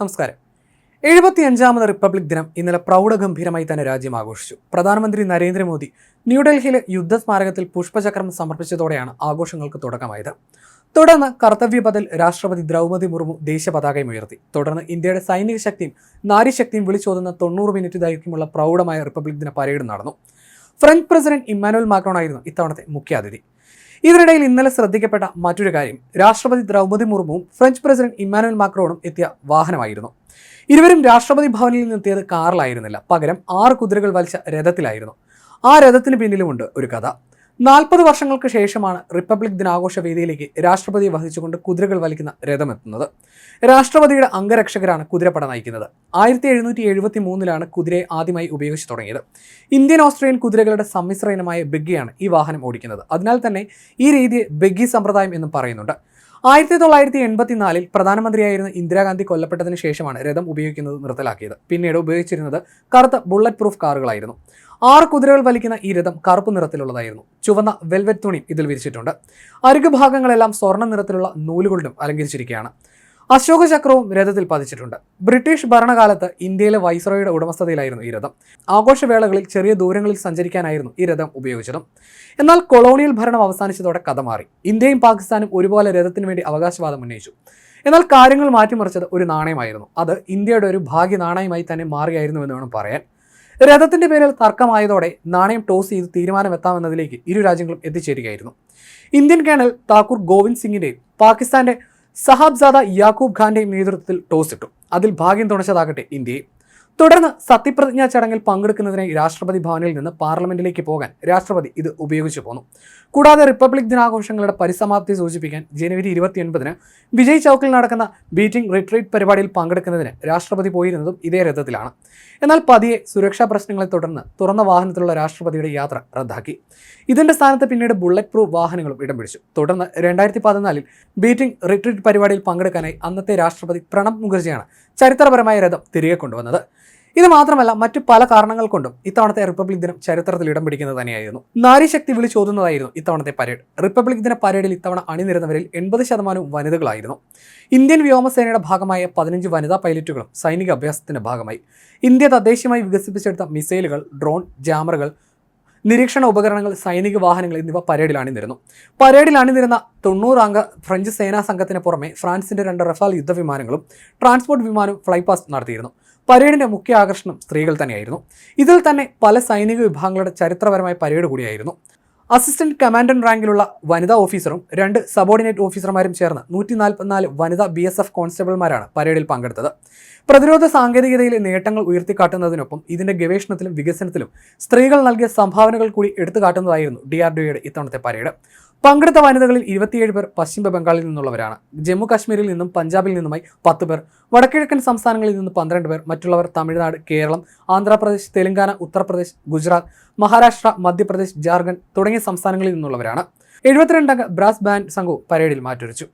നമസ്കാരം. എഴുപത്തിയഞ്ചാമത് റിപ്പബ്ലിക് ദിനം ഇന്നലെ പ്രൗഢഗംഭീരമായി തന്നെ രാജ്യം ആഘോഷിച്ചു. പ്രധാനമന്ത്രി നരേന്ദ്രമോദി ന്യൂഡൽഹിയിലെ യുദ്ധസ്മാരകത്തിൽ പുഷ്പചക്രം സമർപ്പിച്ചതോടെയാണ് ആഘോഷങ്ങൾക്ക് തുടക്കമായത്. തുടർന്ന് കർത്തവ്യപഥിൽ രാഷ്ട്രപതി ദ്രൗപതി മുർമു ദേശീയ പതാകയും ഉയർത്തി. തുടർന്ന് ഇന്ത്യയുടെ സൈനിക ശക്തിയും നാരിശക്തിയും വിളിച്ചോതുന്ന തൊണ്ണൂറ് മിനിറ്റ് ദൈർഘ്യമുള്ള പ്രൗഢമായ റിപ്പബ്ലിക് ദിന പരേഡ് നടന്നു. ഫ്രഞ്ച് പ്രസിഡന്റ് ഇമ്മാനുവൽ മാക്രോൺ ആയിരുന്നു ഇത്തവണത്തെ മുഖ്യാതിഥി. ഇതിനിടയിൽ ഇന്നലെ ശ്രദ്ധിക്കപ്പെട്ട മറ്റൊരു കാര്യം രാഷ്ട്രപതി ദ്രൗപദി മുർമുവും ഫ്രഞ്ച് പ്രസിഡന്റ് ഇമ്മാനുവൽ മാക്രോണും എത്തിയ വാഹനമായിരുന്നു. ഇരുവരും രാഷ്ട്രപതി ഭവനിൽ നിന്നെത്തിയത് കാറിലായിരുന്നില്ല. പകരം ആറ് കുതിരകൾ വലിച്ച രഥത്തിലായിരുന്നു. ആ രഥത്തിന് പിന്നിലുമുണ്ട് ഒരു കഥ. നാൽപ്പത് വർഷങ്ങൾക്ക് ശേഷമാണ് റിപ്പബ്ലിക് ദിനാഘോഷ വേദിയിലേക്ക് രാഷ്ട്രപതിയെ വഹിച്ചുകൊണ്ട് കുതിരകൾ വലിക്കുന്ന രഥമെത്തുന്നത്. രാഷ്ട്രപതിയുടെ അംഗരക്ഷകരാണ് കുതിരപ്പട നയിക്കുന്നത്. ആയിരത്തി എഴുന്നൂറ്റി എഴുപത്തി മൂന്നിലാണ് കുതിരയെ ആദ്യമായി ഉപയോഗിച്ചു തുടങ്ങിയത്. ഇന്ത്യൻ ഓസ്ട്രേലിയൻ കുതിരകളുടെ സമ്മിശ്ര ഇനമായ ബെഗ്ഗിയാണ് ഈ വാഹനം ഓടിക്കുന്നത്. അതിനാൽ തന്നെ ഈ രീതിയെ ബെഗ്ഗി സമ്പ്രദായം എന്നും പറയുന്നുണ്ട്. ആയിരത്തി തൊള്ളായിരത്തി എൺപത്തിനാലിൽ പ്രധാനമന്ത്രിയായിരുന്ന ഇന്ദിരാഗാന്ധി കൊല്ലപ്പെട്ടതിന് ശേഷമാണ് രഥം ഉപയോഗിക്കുന്നത് നിർത്തലാക്കിയത്. പിന്നീട് ഉപയോഗിച്ചിരുന്നത് കറുത്ത ബുള്ളറ്റ് പ്രൂഫ് കാറുകളായിരുന്നു. ആറ് കുതിരകൾ വലിക്കുന്ന ഈ രഥം കറുപ്പ് നിറത്തിലുള്ളതായിരുന്നു. ചുവന്ന വെൽവെറ്റ് തുണി ഇതിൽ വിരിച്ചിട്ടുണ്ട്. അരുക് ഭാഗങ്ങളെല്ലാം സ്വർണ നിറത്തിലുള്ള നൂലുകൊണ്ടും അലങ്കരിച്ചിരിക്കുകയാണ്. അശോക ചക്രവും രഥത്തിൽ പതിച്ചിട്ടുണ്ട്. ബ്രിട്ടീഷ് ഭരണകാലത്ത് ഇന്ത്യയിലെ വൈസ്രോയുടെ ഉടമസ്ഥതയിലായിരുന്നു ഈ രഥം. ആഘോഷവേളകളിൽ ചെറിയ ദൂരങ്ങളിൽ സഞ്ചരിക്കാനായിരുന്നു ഈ രഥം ഉപയോഗിച്ചതും. എന്നാൽ കൊളോണിയൽ ഭരണം അവസാനിച്ചതോടെ കഥ മാറി. ഇന്ത്യയും പാകിസ്ഥാനും ഒരുപോലെ രഥത്തിന് വേണ്ടി അവകാശവാദം ഉന്നയിച്ചു. എന്നാൽ കാര്യങ്ങൾ മാറ്റിമറിച്ചത് ഒരു നാണയമായിരുന്നു. അത് ഇന്ത്യയുടെ ഒരു ഭാഗ്യ നാണയമായി തന്നെ മാറിയായിരുന്നു എന്ന് വേണം പറയാൻ. രഥത്തിന്റെ പേരിൽ തർക്കമായതോടെ നാണയം ടോസ് ചെയ്ത് തീരുമാനമെത്താമെന്നതിലേക്ക് ഇരു രാജ്യങ്ങളും എത്തിച്ചേരുകയായിരുന്നു. ഇന്ത്യൻ കേണൽ താക്കൂർ ഗോവിന്ദ് സിംഗിന്റെയും പാകിസ്ഥാന്റെ സഹാബ്സാദ യാക്കൂബ് ഖാന്റെയും നേതൃത്വത്തിൽ ടോസ് ഇട്ടു. അതിൽ ഭാഗ്യം തുണച്ചതാകട്ടെ ഇന്ത്യയെ. തുടർന്ന് സത്യപ്രതിജ്ഞാ ചടങ്ങിൽ പങ്കെടുക്കുന്നതിനായി രാഷ്ട്രപതി ഭവനിൽ നിന്ന് പാർലമെന്റിലേക്ക് പോകാൻ രാഷ്ട്രപതി ഇത് ഉപയോഗിച്ചു പോന്നു. കൂടാതെ റിപ്പബ്ലിക് ദിനാഘോഷങ്ങളുടെ പരിസമാപ്തി സൂചിപ്പിക്കാൻ ജനുവരി ഇരുപത്തിയൊൻപതിന് വിജയ് ചൗക്കിൽ നടക്കുന്ന ബീറ്റിംഗ് റിട്രീറ്റ് പരിപാടിയിൽ പങ്കെടുക്കുന്നതിന് രാഷ്ട്രപതി പോയിരുന്നതും ഇതേ രഥത്തിലാണ്. എന്നാൽ പതിയെ സുരക്ഷാ പ്രശ്നങ്ങളെ തുടർന്ന് തുറന്ന വാഹനത്തിലുള്ള രാഷ്ട്രപതിയുടെ യാത്ര റദ്ദാക്കി. ഇതിന്റെ സ്ഥാനത്ത് പിന്നീട് ബുള്ളറ്റ് പ്രൂഫ് വാഹനങ്ങളും ഇടം പിടിച്ചു. തുടർന്ന് രണ്ടായിരത്തി പതിനാലിൽ ബീറ്റിംഗ് റിട്രീറ്റ് പരിപാടിയിൽ പങ്കെടുക്കാനായി അന്നത്തെ രാഷ്ട്രപതി പ്രണബ് മുഖർജിയാണ് ചരിത്രപരമായ രഥം തിരികെ കൊണ്ടുവന്നത്. ഇത് മാത്രമല്ല മറ്റു പല കാരണങ്ങൾ കൊണ്ടും ഇത്തവണത്തെ റിപ്പബ്ലിക് ദിനം ചരിത്രത്തിൽ ഇടം പിടിക്കുന്നത് തന്നെയായിരുന്നു. നാരീശക്തി വിളിച്ചോതുന്നതായിരുന്നു ഇത്തവണത്തെ പരേഡ്. റിപ്പബ്ലിക് ദിന പരേഡിൽ ഇത്തവണ അണിനിരുന്നവരിൽ എൺപത് ശതമാനവും വനിതകളായിരുന്നു. ഇന്ത്യൻ വ്യോമസേനയുടെ ഭാഗമായ പതിനഞ്ച് വനിതാ പൈലറ്റുകളും സൈനിക അഭ്യാസത്തിന്റെ ഭാഗമായി. ഇന്ത്യ തദ്ദേശീയമായി വികസിപ്പിച്ചെടുത്ത മിസൈലുകൾ ഡ്രോൺ ജാമറുകൾ നിരീക്ഷണ ഉപകരണങ്ങൾ സൈനിക വാഹനങ്ങൾ എന്നിവ പരേഡിൽ അണിനിരുന്നു. പരേഡിൽ അണിനിരുന്ന തൊണ്ണൂറ് അംഗ ഫ്രഞ്ച് സേനാ സംഘത്തിന് പുറമെ ഫ്രാൻസിന്റെ രണ്ട് റഫാൽ യുദ്ധവിമാനങ്ങളും ട്രാൻസ്പോർട്ട് വിമാനവും ഫ്ലൈപാസ്റ്റ് നടത്തിയിരുന്നു. പരേഡിന്റെ മുഖ്യ ആകർഷണം സ്ത്രീകൾ തന്നെയായിരുന്നു. ഇതിൽ തന്നെ പല സൈനിക വിഭാഗങ്ങളുടെ ചരിത്രപരമായ പരേഡ് കൂടിയായിരുന്നു. അസിസ്റ്റന്റ് കമാൻഡന്റ് റാങ്കിലുള്ള വനിതാ ഓഫീസറും രണ്ട് സബോർഡിനേറ്റ് ഓഫീസർമാരും ചേർന്ന് നൂറ്റി നാൽപ്പത്തിനാല് വനിതാ ബി എസ് എഫ് കോൺസ്റ്റബിൾമാരാണ് പരേഡിൽ പങ്കെടുത്തത്. പ്രതിരോധ സാങ്കേതികതയിലെ നേട്ടങ്ങൾ ഉയർത്തിക്കാട്ടുന്നതിനൊപ്പം ഇതിന്റെ ഗവേഷണത്തിലും വികസനത്തിലും സ്ത്രീകൾ നൽകിയ സംഭാവനകൾ കൂടി എടുത്തു കാട്ടുന്നതായിരുന്നു ഡി ആർ ഡി ഒയുടെ ഇത്തവണത്തെ പരേഡ്. പങ്കെടുത്ത വനിതകളിൽ ഇരുപത്തിയേഴ് പേർ പശ്ചിമ ബംഗാളിൽ നിന്നുള്ളവരാണ്. ജമ്മു കാശ്മീരിൽ നിന്നും പഞ്ചാബിൽ നിന്നുമായി പത്ത് പേർ വടക്കിഴക്കൻ സംസ്ഥാനങ്ങളിൽ നിന്ന് പന്ത്രണ്ട് പേർ മറ്റുള്ളവർ തമിഴ്നാട് കേരളം ആന്ധ്രാപ്രദേശ് തെലങ്കാന ഉത്തർപ്രദേശ് ഗുജറാത്ത് മഹാരാഷ്ട്ര മധ്യപ്രദേശ് ജാർഖണ്ഡ് തുടങ്ങിയ സംസ്ഥാനങ്ങളിൽ നിന്നുള്ളവരാണ്. എഴുപത്തിരണ്ടംഗ ബ്രാസ് ബാൻഡ് സംഘവും പരേഡിൽ മാറ്റുരച്ചു.